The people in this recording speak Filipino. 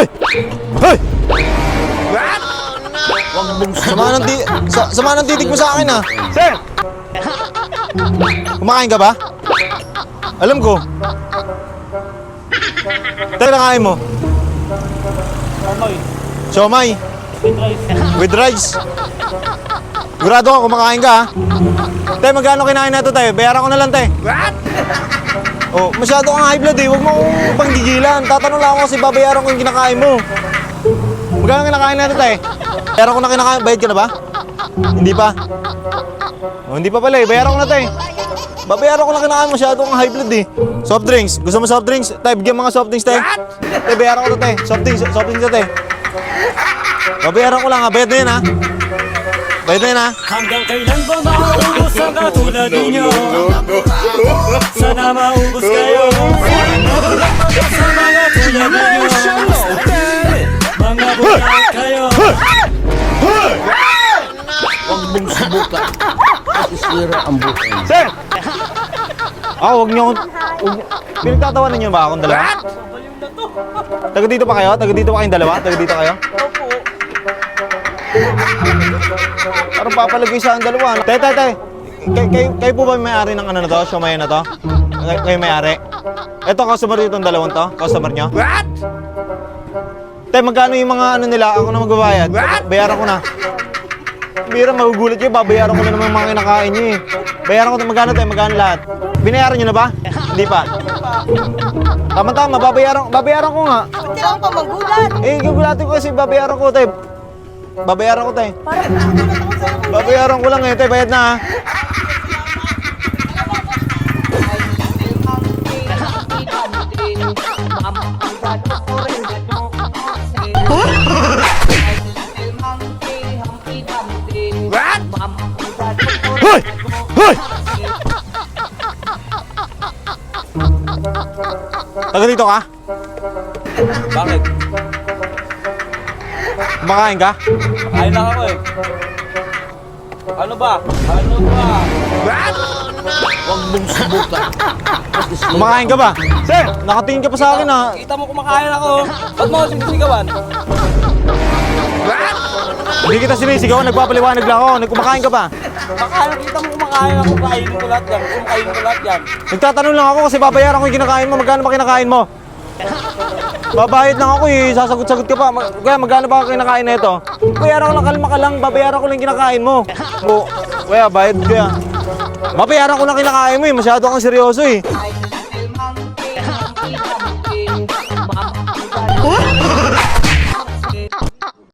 Hoy! Hoy! Sama ng, ti sa sama ng titig mo sa akin ah. Sir! Kumakain ka ba? Alam ko. Tayo lang kain mo. Amoy. Siomay. With rice. With rice. Sigurado ka, kumakain ka ha? Tay, magkano kinain na ito tayo? Bayaran ko na lang tay. What? Oh, masyado kang high blood eh. Huwag mo akong panggigilan. Tatanong lang ako kasi babayaran ko yung kinakain mo. Magkano kinakain na ito tayo? Bayaran ko na kinakain. Bayad ka na ba? Hindi pa. Oh, hindi pa pala eh. Bayaran ko na tayo. Babayaran ko na kinakain. Masyado kang high blood eh. Soft drinks. Gusto mo soft drinks? Tayo, bigyan mga soft drinks tayo. Tayo, bayaran ko na tayo. Soft drinks. Soft drinks na tayo. Babayaran ko lang ha. Bayad na yun ha. Bayad na yun ha. Hanggang kailan ba maubos ang katulad ninyo? Sana maubos kayo Sa mga tulad ninyo Mga buhay kayo Huwag mong subukan. Isira ang buhay. Sir! Ah, huwag niyo akong... Huwag niyo... Pinagtatawanan niyo ba akong dalawa? Taga dito pa kayo? Taga dito pa kayong dalawa? Taga dito kayo? Parang papalagay sa ang dalawa. Tay, tay, tay. Kay, kayo, kayo po ba may may-ari ng ano na to? Siomay na to? Kay, kayo may-ari? Ito, customer dito ang dalawang to? Customer nyo? What? Tay, magkano yung mga ano nila? Ako na magbabayad. What? Bayaran ko na. Bira, magugulat kayo. Babayaran ko na naman yung mga kinakain nyo eh. Bayaran ko na magkano tayo, magkano lahat. Binayaran nyo na ba? Hindi pa. Tama-tama, babayaran, babayaran ko nga. Ba't kailangan pa magulat? Eh, gugulatin ko kasi babayaran ko tayo. Babayaran ko. Parang sa'yo. Babayaran ko lang eh, tayo. Bayad na ha. What? Hoy! Hoy! Taga dito ka? Bakit? Kumakain ka? Kain lang ako eh. Ano ba? Ano ba? What? Huwag mong subukan. Kumakain ka ba? Sir! Nakatingin ka pa sa akin ha. Kita mo kumakain ako. Ba't mo ako sinisigawan? Hindi kita sinisigaw, nagpapaliwanag lang ako. Nagkumakain ka ba? Makain, kita mo kumakain ako. Kainin ko lahat yan. Kumakain ko lahat yan. Nagtatanong lang ako kasi babayaran ko yung kinakain mo. Magkano ba kinakain mo? Babayad lang ako eh. Sasagot-sagot ka pa. Mag- Kuya, magkano ba kinakain na ito? Bayaran ko lang, kalma ka lang. Babayaran ko lang kinakain mo. O, kuya, bayad kuya. Babayaran ko lang kinakain mo eh. Masyado kang seryoso eh.